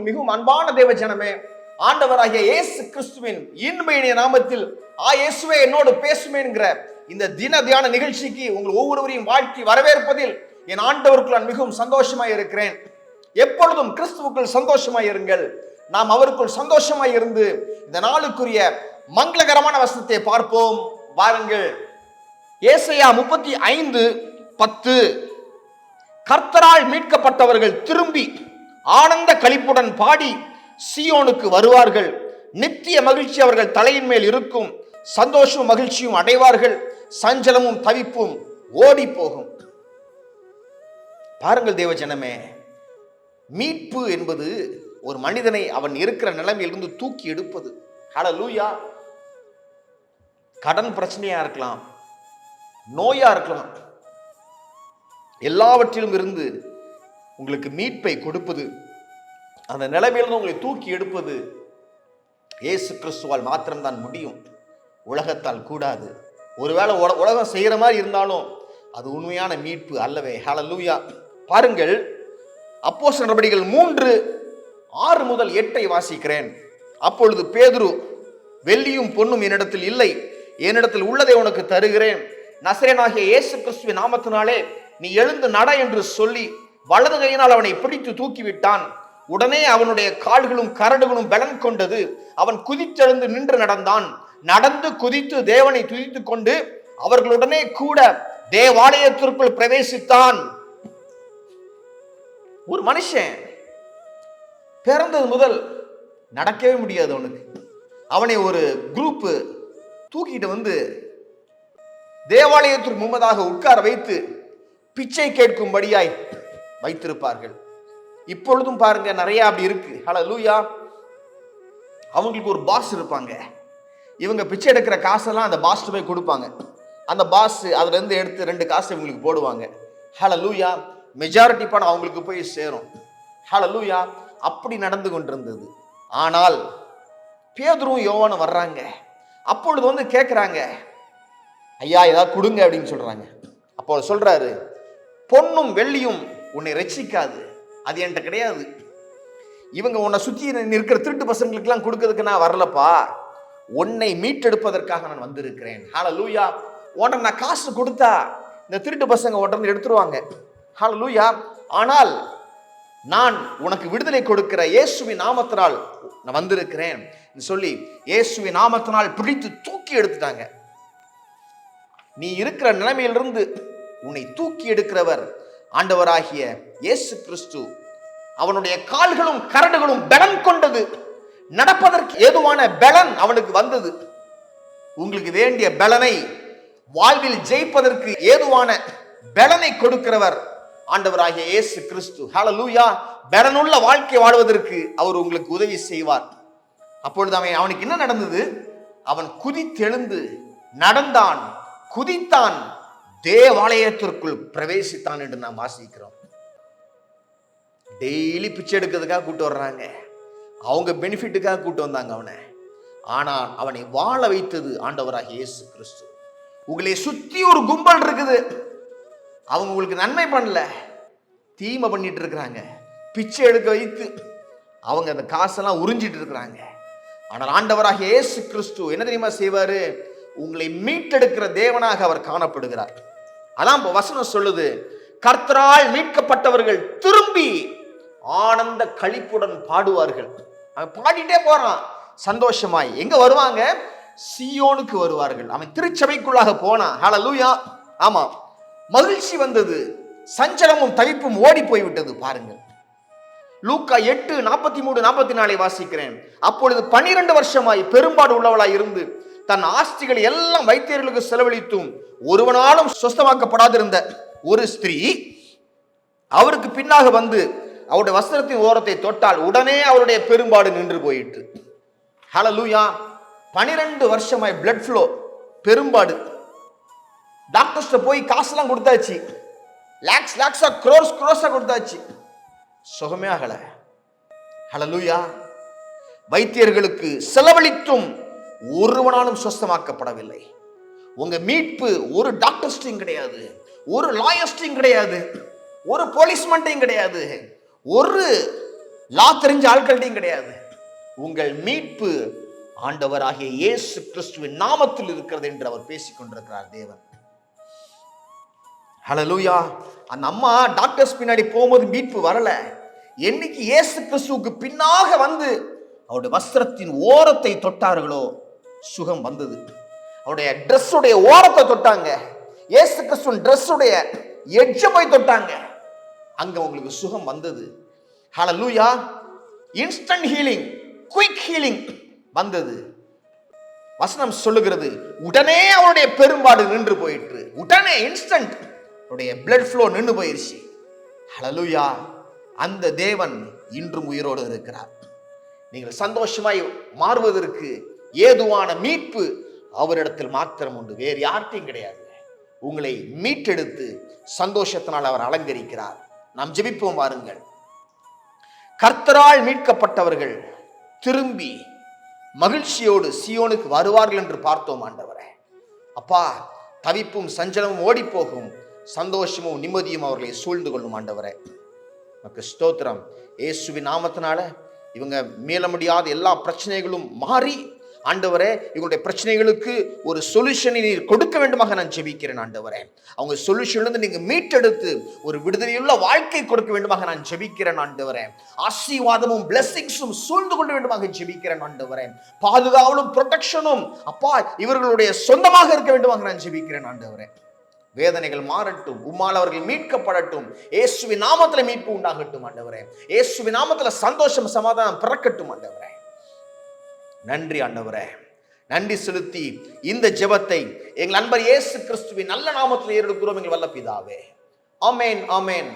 கிறிஸ்துவுக்குள் மிகவும் அன்பான தேவ ஜனமே ஆண்டவராகிய இயேசு கிறிஸ்துவின் இன்மையினிய நாமத்தில் ஆ இயேசுவே என்னோடு பேசுமே என்கிற இந்த தின தியான நிகழ்ச்சிக்கு உங்கள் ஒவ்வொருவரையும் வாழ்த்தி வரவேற்பதில் என் ஆண்டவருக்குள் நான் மிகவும் சந்தோஷமாய் இருக்கிறேன். எப்பொழுதும் கிறிஸ்துவுக்குள் சந்தோஷமாய் இருங்கள். நாம் அவருக்குள் சந்தோஷமாய் இருந்து இந்த நாளுக்குரிய மங்களகரமான வசனத்தை பார்ப்போம். வாருங்கள். ஏசையா முப்பத்தி ஐந்து பத்து. கர்த்தரால் மீட்கப்பட்டவர்கள் திரும்பி ஆனந்த களிப்புடன் பாடி சியோனுக்கு வருவார்கள். நித்திய மகிழ்ச்சி அவர்கள் தலையின் மேல் இருக்கும். சந்தோஷமும் மகிழ்ச்சியும் அடைவார்கள். சஞ்சலமும் தவிப்பும் ஓடி போகும். பாருங்கள் தேவ ஜனமே மீட்பு என்பது ஒரு மனிதனை அவன் இருக்கிற நிலைமையிலிருந்து தூக்கி எடுப்பது. ஹalleluya. கடன் பிரச்சனையா இருக்கலாம் நோயா இருக்கலாம். எல்லாவற்றிலும் இருந்து உங்களுக்கு மீட்பை கொடுப்பது அந்த நிலைமையிலிருந்து உங்களை தூக்கி எடுப்பது இயேசு கிறிஸ்துவால் மாத்திரம்தான் முடியும். உலகத்தால் கூடாது. ஒருவேளை உல- உலகம் செய்கிற மாதிரி இருந்தாலும் அது உண்மையான மீட்பு அல்லவே. ஹலலூயா பாருங்கள் அப்போஸ்தலர் நடவடிக்கைகள் மூன்று ஆறு முதல் எட்டை வாசிக்கிறேன். அப்பொழுது பேதுரு வெள்ளியும் பொன்னும் என்னிடத்தில் இல்லை. என்னிடத்தில் உள்ளதை உனக்கு தருகிறேன். நசரேனாகிய இயேசு கிறிஸ்துவின் நாமத்தினாலே நீ எழுந்து நட என்று சொல்லி வலது கையினால் அவனை பிடித்து தூக்கிவிட்டான். உடனே அவனுடைய கால்களும் கரடுகளும் பலன் கொண்டது. அவன் குதித்தெழுந்து நின்று நடந்தான். நடந்து குதித்து தேவனை துதித்துக் கொண்டு அவர்களுடனே கூட தேவாலயத்திற்குள் பிரவேசித்தான். ஒரு மனுஷன் பிறந்தது முதல் நடக்கவே முடியாது அவனுக்கு. அவனை ஒரு குரூப் தூக்கிட்டு வந்து தேவாலயத்திற்கு முன்பதாக உட்கார வைத்து பிச்சை கேட்கும்படியாய் வைத்திருப்பார்கள். இப்பொழுதும் பாருங்க நிறைய அப்படி இருக்கு. ஹலோ லூயா அவங்களுக்கு ஒரு பாஸ் இருப்பாங்க. இவங்க பிச்சை எடுக்கிற காசெல்லாம் அந்த பாஸ் போய் கொடுப்பாங்க. அந்த பாஸ் அதுலேருந்து எடுத்து ரெண்டு காசு இவங்களுக்கு போடுவாங்க. ஹலோ லூயா மெஜாரிட்டி பணம் அவங்களுக்கு போய் சேரும். ஹலோ லூயா அப்படி நடந்து கொண்டிருந்தது. ஆனால் பேதரும் யோவானும் வர்றாங்க. அப்பொழுது வந்து கேட்குறாங்க ஐயா ஏதாவது கொடுங்க அப்படின்னு சொல்கிறாங்க அப்போ சொல்கிறாரு பொண்ணும் பொன்னும் வெள்ளியும் உன்னை ரட்சிக்காது. அது என்கிட்ட கிடையாது. இவங்க உன்னை சுற்றி இருக்கிற திருட்டு பசங்களுக்கெல்லாம் கொடுக்கறதுக்கு நான் வரலப்பா. உன்னை மீட்டெடுப்பதற்காக நான் வந்திருக்கிறேன். ஹால லூயா உடனே நான் காசு கொடுத்தா இந்த திருட்டு பசங்க உடனே எடுத்துருவாங்க. ஹால லூயா ஆனால் நான் உனக்கு விடுதலை கொடுக்கிற இயேசுவின் நாமத்தினால் நான் வந்திருக்கிறேன் சொல்லி இயேசுவின் நாமத்தினால் பிடித்து தூக்கி எடுத்துட்டாங்க. நீ இருக்கிற நிலைமையிலிருந்து உன்னை தூக்கி எடுக்கிறவர் ஆண்டவராகிய இயேசு கிறிஸ்து அவனுடைய கால்களும் கரடுகளும் பலன் கொண்டது. நடப்பதற்கு ஏதுவான பலன் அவனுக்கு வந்தது. உங்களுக்கு வேண்டிய பலனை வாழ்வில் ஜெயிப்பதற்கு ஏதுவான பலனை கொடுக்கிறவர் ஆண்டவராகிய இயேசு கிறிஸ்து. ஹலலூயா பலனுள்ள வாழ்க்கை வாழ்வதற்கு அவர் உங்களுக்கு உதவி செய்வார். அப்பொழுது அவன் அவனுக்கு என்ன நடந்தது? அவன் குதித்தெழுந்து நடந்தான். குதித்தான். தேவாலயத்திற்குள் பிரவேசித்தான் என்று நாம் வாசிக்கிறோம். டெய்லி பிச்சை எடுக்கிறதுக்காக கூட்டு வர்றாங்க. அவங்க பெனிஃபிட்டுக்காக கூட்டு வந்தாங்க அவனை. ஆனால் அவனை வாழ வைத்தது ஆண்டவராக இயேசு கிறிஸ்து. உங்களை சுத்தி ஒரு கும்பல் இருக்குது. அவங்க உங்களுக்கு நன்மை பண்ணல. தீமை பண்ணிட்டு இருக்கிறாங்க. பிச்சை எடுக்க வைத்து அவங்க அந்த காசெல்லாம் உறிஞ்சிட்டு இருக்கிறாங்க. ஆனால் ஆண்டவராக இயேசு கிறிஸ்து என்ன தெரியுமா செய்வாரு? உங்களை மீட்டெடுக்கிற தேவனாக அவர் காணப்படுகிறார். அதான் வசனம் சொல்லுது கர்த்தரால் மீட்கப்பட்டவர்கள் திரும்பி ஆனந்த கழிப்புடன் பாடுவார்கள். அவன் பாடிட்டே போறான். சந்தோஷமாய். எங்க வருவாங்க? சியோனுக்கு வருவார்கள். அவன் திருச்சபைக்குள்ளாக போனான். லூயா ஆமா. மகிழ்ச்சி வந்தது. சஞ்சலமும் தவிப்பும் ஓடி போய்விட்டது. பாருங்கள். லூக்கா எட்டு நாற்பத்தி மூணு நாற்பத்தி நாலை வாசிக்கிறேன். அப்பொழுது பனிரெண்டு வருஷமாய் பெரும்பாடு உள்ளவளாய் இருந்து தன் ஆஸ்திகளை எல்லாம் வைத்தியர்களுக்கு செலவழித்தும் ஒருவனாலும் சுஸ்தமாக்கப்படாதிருந்த ஒரு ஸ்திரீ அவருக்கு பின்னாக வந்து அவருடைய வஸ்திரத்தின் ஓரத்தை தொட்டால் உடனே அவருடைய பெரும்பாடு நின்று போயிற்று. லூயா பனிரெண்டு வருஷமாய் பிளட் ஃப்ளோ பெரும்பாடு. டாக்டர்ஸ்ட போய் காசுலாம் கொடுத்தாச்சு. லேக்ஸ் லேக்ஸா க்ரோஸ் க்ரோஸா கொடுத்தாச்சு. சுகமே ஆகல. ஹலலூயா வைத்தியர்களுக்கு செலவழித்தும் ஒருவனாலும் சுஸ்தமாக்கப்படவில்லை உங்க மீட்பு ஒரு டாக்டர்ஸ்டையும் கிடையாது ஒரு லாயர்ஸ்டையும் கிடையாது ஒரு போலீஸ்மெண்ட்டையும் கிடையாது ஒரு லா தெரிஞ்ச ஆட்கள்டையும் கிடையாது. உங்கள் மீட்பு ஆண்டவராகிய இயேசு கிறிஸ்துவின் நாமத்தில் இருக்கிறது என்று அவர் பேசிக் கொண்டிருக்கிறார் தேவன். ஹalleluya அந்த அம்மா டாக்டர்ஸ் பின்னாடி போகும்போது மீட்பு வரல. என்னைக்கு இயேசு கிறிஸ்துவுக்கு பின்னாக வந்து அவருடைய வஸ்திரத்தின் ஓரத்தை தொட்டார்களோ சுகம் வந்தது. அவருடைய ட்ரெஸ்ஸுடைய ஓரத்தை தொட்டாங்க. ஏசு கிறிஸ்துவின் ட்ரெஸ்ஸுடைய எட்ஜ போய் தொட்டாங்க. அங்க உங்களுக்கு சுகம் வந்தது. ஹalleluya இன்ஸ்டன்ட் ஹீலிங் குயிக் ஹீலிங் வந்தது. வசனம் சொல்லுகிறது உடனே அவருடைய பெரும்பாடு நின்று போயிற்று. உடனே இன்ஸ்டன்ட் அவருடைய பிளட் ஃப்ளோ நின்று போயிருச்சு. ஹலலுயா அந்த தேவன் இன்றும் உயிரோடு இருக்கிறார். நீங்கள் சந்தோஷமாய் மாறுவதற்கு ஏதுவான மீட்பு அவரிடத்தில் மாத்திரம் உண்டு. வேறு யார்கிட்டையும் கிடையாது. உங்களை மீட்டெடுத்து சந்தோஷத்தினால் அவர் அலங்கரிக்கிறார். நாம் ஜெபிப்போம் வாருங்கள். கர்த்தரால் மீட்கப்பட்டவர்கள் திரும்பி மகிழ்ச்சியோடு சியோனுக்கு வருவார்கள் என்று பார்த்தோம் ஆண்டவரே. அப்பா தவிப்பும் சஞ்சலமும் ஓடிப்போகும். சந்தோஷமும் நிம்மதியும் அவர்களை சூழ்ந்து கொள்ளும் ஆண்டவரே. நமக்கு ஸ்தோத்திரம். ஏசுவின் நாமத்தினால இவங்க மீள முடியாத எல்லா பிரச்சனைகளும் மாறி ஆண்டவரே இவங்களுடைய பிரச்சனைகளுக்கு ஒரு சொல்யூஷனை நீர் கொடுக்க வேண்டுமாக நான் ஜெபிக்கிறேன் ஆண்டவரே. அவங்க சொல்யூஷன்லேருந்து நீங்கள் மீட்டெடுத்து ஒரு விடுதலையுள்ள வாழ்க்கை கொடுக்க வேண்டுமாக நான் ஜெபிக்கிறேன் ஆண்டவரே. ஆசீர்வாதமும் பிளெஸிங்ஸும் சூழ்ந்து கொள்ள வேண்டுமாக ஜெபிக்கிறேன் ஆண்டவரே. பாதுகாவலும் ப்ரொடெக்ஷனும் அப்பா இவர்களுடைய சொந்தமாக இருக்க வேண்டுமாக நான் ஜெபிக்கிறேன் ஆண்டவரே. வேதனைகள் மாறட்டும் உம்மால் அவர்கள் மீட்கப்படட்டும் இயேசுவின் நாமத்தில் மீட்பு உண்டாகட்டும் ஆண்டவரே. இயேசுவின் நாமத்தில் சந்தோஷம் சமாதானம் பிறக்கட்டும் ஆண்டவரே. நன்றி ஆண்டவரே. நன்றி செலுத்தி இந்த ஜெபத்தை எங்கள் நண்பர் இயேசு கிறிஸ்துவின் நல்ல நாமத்தில் ஏறெடுக்கிறோம் எங்கள் வல்ல பிதாவே ஆமேன் ஆமேன்.